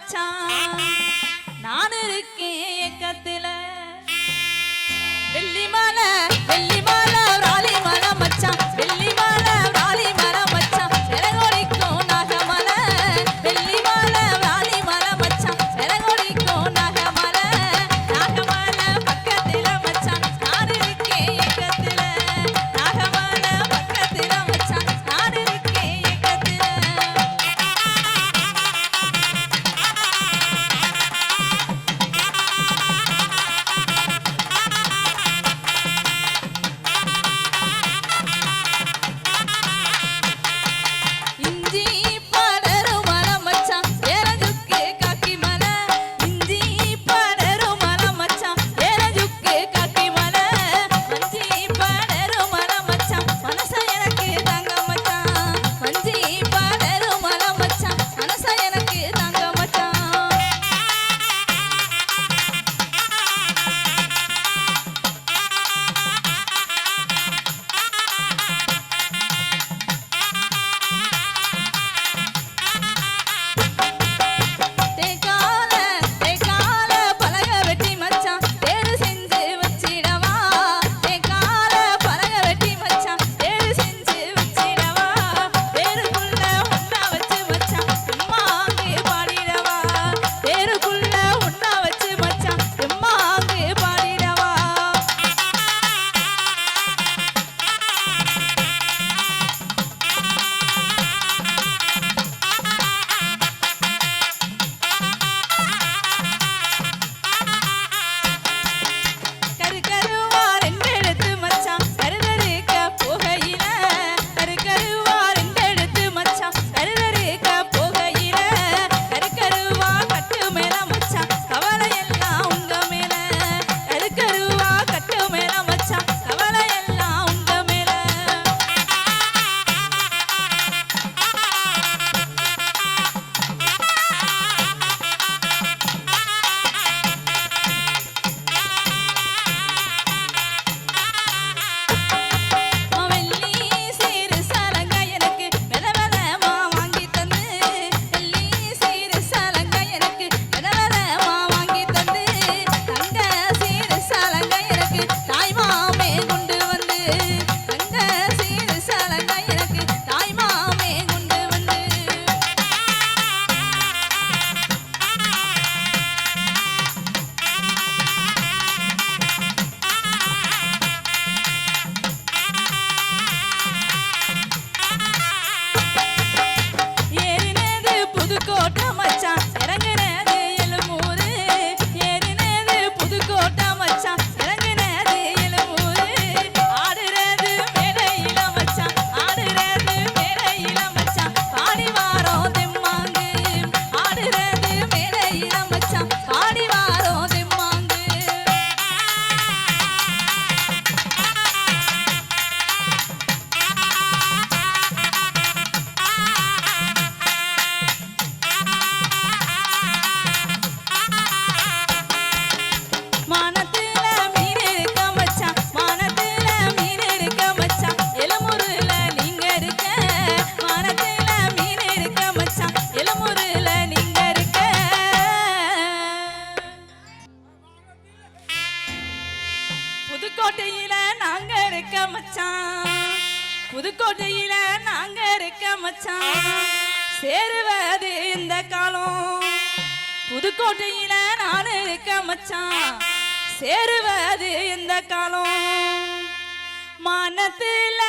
மச்சான் நான் இருக்கேன் ஏக்கத்தில் வெள்ளி மலை புதுக்கோட்டையில நாங்க இருக்க மச்சான். புதுக்கோட்டையில நாங்க இருக்க மச்சான். சேருவது இந்த காலம். புதுக்கோட்டையில நான் இருக்க மச்சான். சேருவது இந்த காலம். மனத்தில்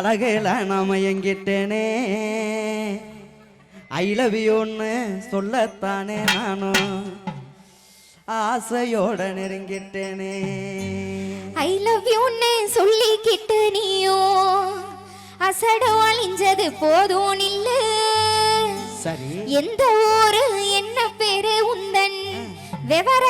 அழகில நாம எங்கிட்டேனே ஐ லவ் யூன்னு சொல்லத்தானே நானும். ஆசையோட நெருங்கிட்டேனே. ஐ லவ் யூன்னு சொல்லிக்கிட்டு நீயும். அசடு அழிஞ்சது போதும் இல்ல. சரி. எந்த ஊரு என்ன பேரு உந்தன். விவரங்களை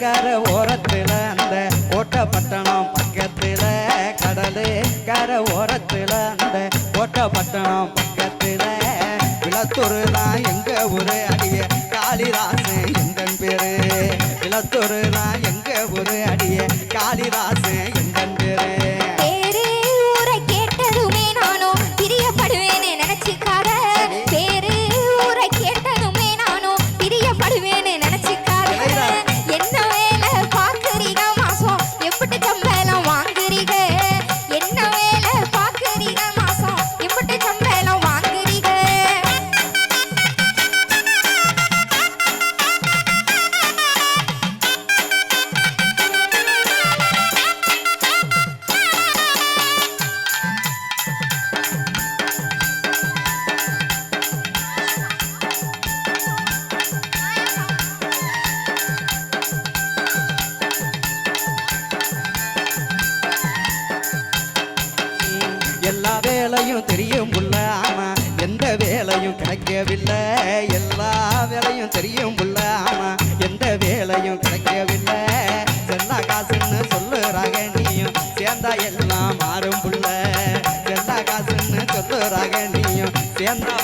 கர ஓரத்தில் அந்த ஓட்டப்பட்டணம் பக்கத்தில் கடலே கர ஓரத்தில் அந்த ஓட்டப்பட்டணம் பக்கத்தில். விளத்தூர் தான் எங்க ஒரு அடிய? காளிதாசு எங்கள் பேரு? விளத்தூர் தான் எங்க ஒரு அடிய? காளிதாசு சேர்ந்தா எல்லாம் மாறும் புள்ள. சேர்ந்தா காசுன்னு சொல்லுறாக நீயும் சேர்ந்தா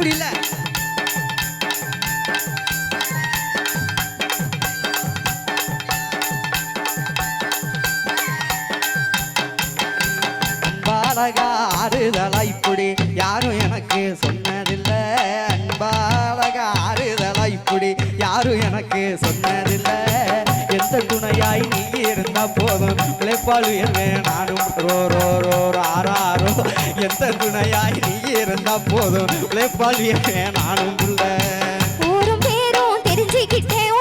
அப்படி இல்ல அன்பாலகா ஆறுதலா இப்படி யாரும் எனக்கு சொன்னதில்லை. அன்பாலகா ஆறுதலா இப்படி யாரும் எனக்கு சொன்னதில்ல. எந்த துணையாய் நீ இருந்தா போதும் பிழைப்பாளு என்ன நானும். ரோ ரோ ரோ ஆறாரோ எந்த துணையாய் இருந்தா போதும். உழைப்பாளியே நானும் உள்ள ஊரும் பேரும் தெரிஞ்சுக்கிட்டேன்.